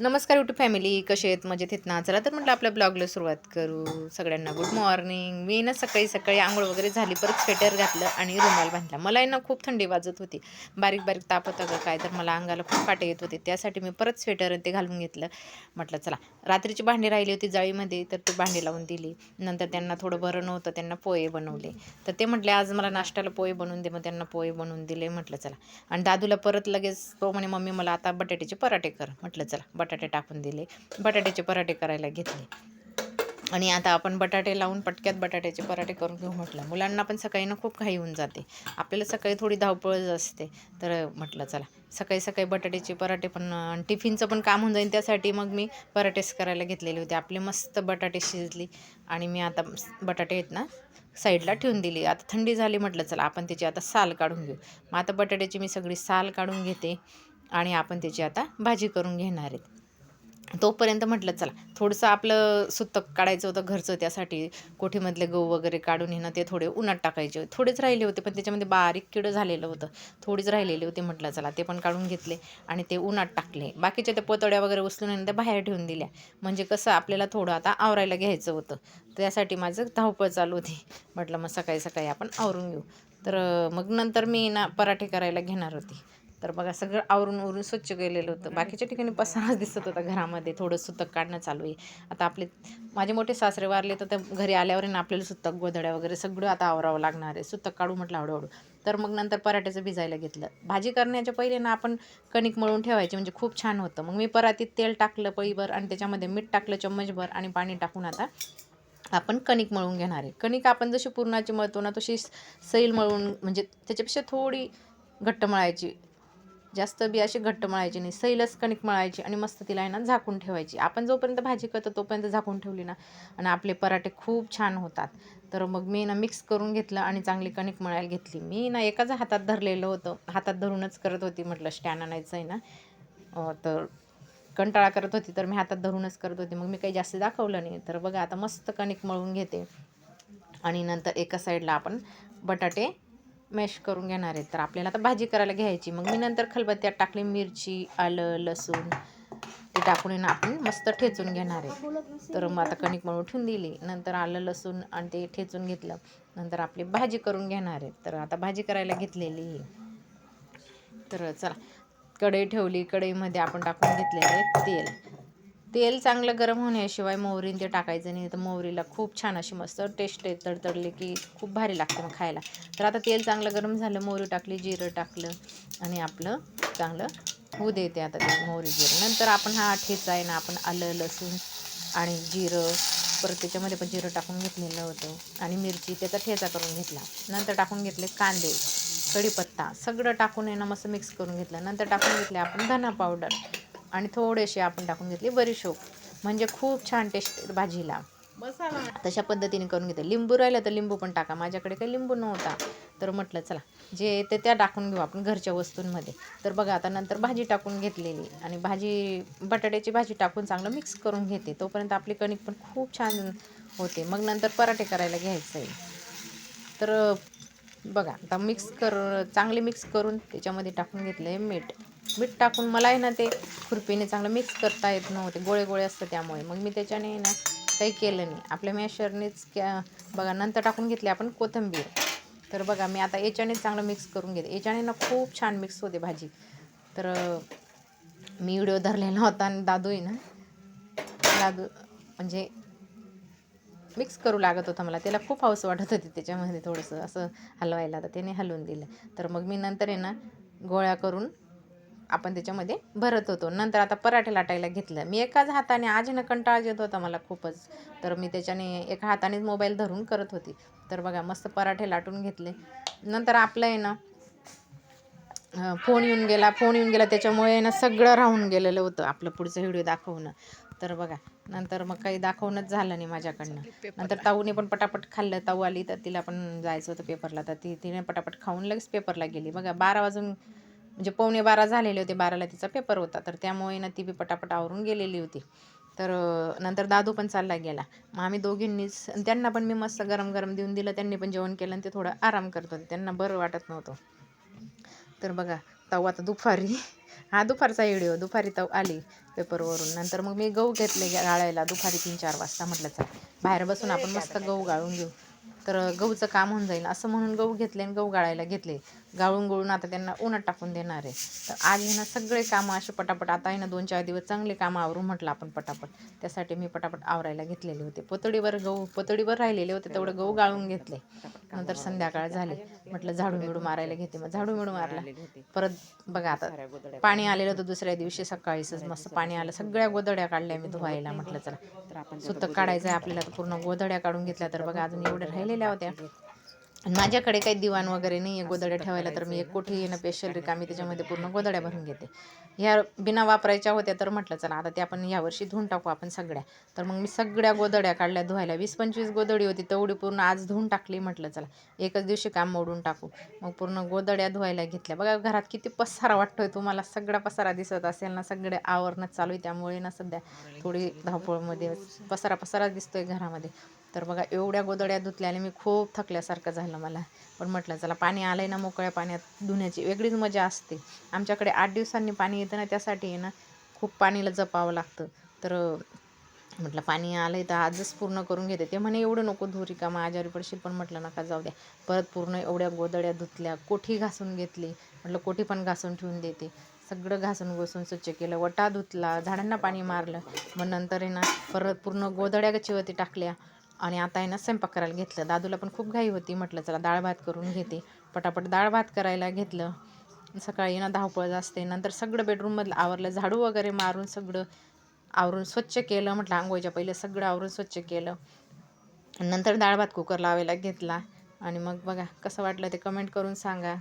नमस्कार YouTube family कसे आहेत? मजेत आहेत ना? चला तर म्हटलं आपल्या ब्लॉगला सुरुवात करू. सगळ्यांना गुड मॉर्निंग मी ना सकाळी सकाळी आंघोळ वगैरे झाली परत स्वेटर घातलं आणि रुमाल बांधला. मला ना खूप थंडी वाजत होती. बारीक बारीक ताप होता का काय तर मला अंगाला खूप काटे येत होते. त्यासाठी मी परत स्वेटर ते घालून घेतलं. म्हटलं चला रात्रीची भांडी राहिली होती जाळीमध्ये तर ती भांडी लावून दिली. नंतर त्यांना थोडं बरं नव्हतं त्यांना पोहे बनवले. तर ते म्हटले आज मला नाश्त्याला पोहे बनवून दे. मग त्यांना पोहे बनवून दिले. म्हटलं चला. आणि दादूला परत लगेच तो म्हणे मम्मी मला आता बटाट्याचे पराठे कर. म्हटलं चला बटाटे टाकून दिले. बटाट्याचे पराठे करायला घेतले. आणि आता आपण बटाटे लावून पटक्यात बटाट्याचे पराठे करून घेऊ म्हटलं. मुलांना पण सकाळी ना खूप घाई होऊन जाते. आपल्याला सकाळी थोडी धावपळच असते. तर म्हटलं चला सकाळी सकाळी बटाट्याचे पराठे पण टिफिनचं पण काम होऊन जाईल त्यासाठी मग मी पराठेच करायला घेतलेले होते. आपले मस्त बटाटे शिजली. आणि मी आता बटाटे आहेत ना साईडला ठेवून दिली. आता थंडी झाली म्हटलं चला आपण त्याची आता साल काढून घेऊ. मग आता बटाट्याची मी सगळी साल काढून घेते. आणि आपण त्याची आता भाजी करून घेणार आहेत. तोपर्यंत म्हटलं चला थोडंसं आपलं सुतक काढायचं होतं घरचं त्यासाठी. कोठीमधले गहू वगैरे काढून येणं ते थोडे उन्हात टाकायचे. होते थोडेच राहिले होते पण त्याच्यामध्ये बारीक किडं झालेलं होतं. थोडीच राहिलेले होते म्हटलं चला ते पण काढून घेतले आणि ते उन्हात टाकले. बाकीच्या त्या पोतड्या वगैरे उचलून आणि त्या बाहेर ठेवून दिल्या. म्हणजे कसं आपल्याला थोडं आता आवरायला घ्यायचं होतं. त्यासाठी माझं धावपळ चालू होती. म्हटलं मग सकाळी सकाळी आपण आवरून घेऊ. तर मग नंतर मी ना पराठे करायला घेणार होती. तर बघा सगळं आवरून उरून स्वच्छ केलेलं होतं. बाकीच्या ठिकाणी पसाराच दिसत होता घरामध्ये. थोडं सुतक काढणं चालू आहे. आता आपले माझे मोठे सासरे वारले तर त्या घरी आल्यावर ना आपल्याला सुतक गोधड्या वगैरे सगळं आता आवरावं लागणार आहे. सुतक काढू म्हटलं हळूहळू. तर मग नंतर पराठ्याचं भिजायला घेतलं. भाजी करण्याच्या पहिले ना आपण कणिक मळून ठेवायची म्हणजे खूप छान होतं. मग मी परातीत तेल टाकलं पळीभर आणि त्याच्यामध्ये मीठ टाकलं चम्मचभर आणि पाणी टाकून आता आपण कणिक मळून घेणार आहे. कणिक आपण जशी पुरणाची मळतो ना तशी सैल मळून म्हणजे त्याच्यापेक्षा थोडी घट्ट मळायची. जास्त बी अशी घट्ट मळायची नाही सैलच कणिक मळायची आणि मस्त तिला आहे ना झाकून ठेवायची. आपण जोपर्यंत भाजी करतो तोपर्यंत झाकून ठेवली ना. आणि आपले पराठे खूप छान होतात. तर मग मी ना मिक्स करून घेतलं आणि चांगली कणिक मळायला घेतली. मी ना एकाच हातात धरलेलं होतं. हातात धरूनच करत होती म्हटलं स्टँड आणायचं आहे ना. तर कंटाळा करत होती तर मी हातात धरूनच करत होती. मग मी काही जास्त दाखवलं नाही. तर बघा आता मस्त कणिक मळून घेते. आणि नंतर एका साईडला आपण बटाटे मॅश करून घेणार आहेत तर आपल्याला आता भाजी करायला घ्यायची. मग मी नंतर खलबत्त्यात टाकली मिरची आलं लसूण ते टाकून आपण मस्त ठेचून घेणार आहे. तर मग आता कणिक म्हणून ठेवून दिली. नंतर आलं लसूण आणि ते ठेचून घेतलं. नंतर आपली भाजी करून घेणार आहे. तर आता भाजी करायला घेतलेली तर चला कढई ठेवली. कढईमध्ये आपण टाकून घेतलेलं आहे तेल. तेल चांगलं गरम होण्याशिवाय मोहरीन ते टाकायचं नाही. तर मोहरीला खूप छान अशी मस्त टेस्ट आहे तडतडली की खूप भारी लागते मग खायला. तर आता तेल चांगलं गरम झालं मोहरी टाकली जिरं टाकलं आणि आपलं चांगलं होऊ देते आता ते मोहरी जिरं. नंतर आपण हा ठेचा आहे ना आपण आलं लसूण आणि जिरं परत त्याच्यामध्ये पण जिरं टाकून घेतलेलं होतं आणि मिरची त्याचा ठेचा करून घेतला. नंतर टाकून घेतले कांदे कढीपत्ता सगळं टाकून आहे ना मस्त मिक्स करून घेतलं. नंतर टाकून घेतले आपण धना पावडर आणि थोडेसे आपण टाकून घेतले बरीशोप म्हणजे खूप छान टेस्ट भाजीला. तशा पद्धतीने करून घेते. लिंबू राहिलं तर लिंबू पण टाका. माझ्याकडे काही लिंबू नव्हता. तर म्हटलं चला जे ते त्या टाकून घेऊ आपण घरच्या वस्तूंमध्ये. तर बघा आता नंतर भाजी टाकून घेतलेली. आणि भाजी बटाट्याची भाजी टाकून चांगलं मिक्स करून घेते. तोपर्यंत आपली कणिक पण खूप छान होते. मग नंतर पराठे करायला घ्यायचं आहे तर बघा आता मिक्स कर चांगले मिक्स करून त्याच्यामध्ये टाकून घेतलं आहे मीठ. मीठ टाकून मला आहे ना ते खुरपीने चांगलं मिक्स करता येत नव्हते. गोळे गोळे असतं त्यामुळे. मग मी त्याच्याने ना काही केलं नाही. आपल्या मॅशरनेच क्या बघा नंतर टाकून घेतली आपण कोथिंबीर. तर बघा मी आता याच्यानेच चांगलं मिक्स करून घेते. याच्याने ना खूप छान मिक्स होते भाजी. तर मी व्हिडिओ धरलेला होता आणि दादू आहे ना दादू म्हणजे मिक्स करू लागत होता मला. त्याला खूप हौस वाटत होती त्याच्यामध्ये थोडंसं असं हलवायला. तर त्याने हलवून दिलं. तर मग मी नंतर आहे ना गोळ्या करून आपण त्याच्यामध्ये भरत होतो. नंतर आता पराठे लाटायला घेतलं. मी एकाच हाताने आजीनं कंटाळा येत होता मला खूपच. तर मी त्याच्याने एका हातानेच मोबाईल धरून करत होती. तर बघा मस्त पराठे लाटून घेतले. नंतर आपलं आहे ना फोन येऊन गेला. फोन येऊन गेला. त्याच्यामुळे ना सगळं राहून गेलेलं होतं आपलं पुढचं व्हिडिओ दाखवणं. तर बघा. नंतर मग काही दाखवणंच झालं नाही माझ्याकडनं. नंतर ताऊने पण पटापट खाल्लं. ताऊ आली तर तिला पण जायचं होतं पेपरला तर ती तिने पटापट खाऊन लगेच पेपरला गेली. बघा बारा वाजून म्हणजे पावणे बारा झालेले होते. बाराला तिचा पेपर होता. तर त्यामुळे ना ती बी पटापट आवरून गेलेली होती. तर नंतर दादू पण चालला गेला. मग आम्ही दोघींनीच त्यांना पण मी मस्त गरम गरम देऊन दिलं. त्यांनी पण जेवण केलं आणि ते थोडं आराम करत होते. त्यांना बरं वाटत नव्हतं. तर बघा ताऊ आता दुपारी हा दुपारचा व्हिडिओ दुपारी तर आली पेपरवरून नंतर मग मी गहू घेतले गाळायला दुपारी तीन चार वाजता म्हटलं चल बाहेर बसून आपण मस्त गहू गाळून घेऊ. तर गहूचं काम होऊन जाईल. असं म्हणून गहू घेतले आणि गहू गाळायला घेतले. गाळून गळून आता त्यांना उन्हात टाकून देणार आहे. तर आज आहे ना सगळे कामं असे पटापट आता आहे ना दोन चार दिवस चांगले कामं आवरून म्हटलं आपण पटापट. त्यासाठी मी पटापट आवरायला घेतलेले होते. पतळीवर गहू पतळीवर राहिलेले होते तेवढं गहू गाळून घेतले. नंतर संध्याकाळ झाली. म्हटलं झाडू मिळू मारायला घेते मग. झाडू मिळू मारला. परत बघा आता पाणी आलेलं होतं दुसऱ्या दिवशी सकाळीच. मस्त पाणी आलं. सगळ्या गोदड्या काढल्या मी धुवायला. म्हटलं चला. सुतक काढायचं आहे आपल्याला. तर पूर्ण गोदड्या काढून घेतल्या. तर बघा अजून एवढ्या राहिलेल्या होत्या. माझ्याकडे काही दिवाण वगैरे नाही आहे गोदड्या ठेवायला तर मी एक कोठी येणं स्पेशल रिकामी त्याच्यामध्ये पूर्ण गोदड्या भरून घेते. ह्या बिना वापरायच्या होत्या तर म्हटलं चला आता ते आपण यावर्षी धुवून टाकू आपण सगळ्या. तर मग मी सगळ्या गोदड्या काढल्या धुवायला. वीस पंचवीस गोदडी होती तेवढी पूर्ण आज धुवून टाकली म्हटलं चला एकच दिवशी काम मोडून टाकू. मग पूर्ण गोदड्या धुवायला घेतल्या. बघा घरात किती पसारा वाटतोय तुम्हाला. सगळा पसारा दिसत असेल ना सगळे आवरणं चालू आहे. त्यामुळे ना सध्या थोडी धावपळमध्ये पसारा पसारा दिसतोय घरामध्ये. तर बघा एवढ्या गोदड्या धुतल्याने मी खूप थकल्यासारखं झालं मला. पण म्हटलं चला पाणी आलं आहे ना मोकळ्या पाण्यात धुण्याची वेगळीच मजा असते. आमच्याकडे आठ दिवसांनी पाणी येतं ना त्यासाठी आहे ना खूप पाणीला जपावं लागतं. तर म्हटलं पाणी आलं आहे तर आजच पूर्ण करून घेते. ते म्हणे एवढं नको धुरी का मग आजारी पडशील. पण म्हटलं नका जाऊ द्या. परत पूर्ण एवढ्या गोदड्या धुतल्या कोठी घासून घेतली. म्हटलं कोठी पण घासून ठेवून देते. सगळं घासून घासून स्वच्छ केलं वटा धुतला झाडांना पाणी मारलं. मग नंतर आहे ना परत पूर्ण गोदड्या गच्चीवरती टाकल्या. आणि आता आहे ना स्वयंपाक करायला घेतलं. दादूला पण खूप घाई होती. म्हटलं चला डाळ भात करून घेते. पटापट डाळ भात करायला घेतलं. सकाळी ना धावपळ असते नंतर सगळं बेडरूममधलं आवरलं. झाडू वगैरे मारून सगळं आवरून स्वच्छ केलं. म्हटलं आंघोळीच्या पहिले सगळं आवरून स्वच्छ केलं. नंतर डाळ भात कुकर लावायला घेतला. आणि मग बघा कसं वाटलं ते कमेंट करून सांगा.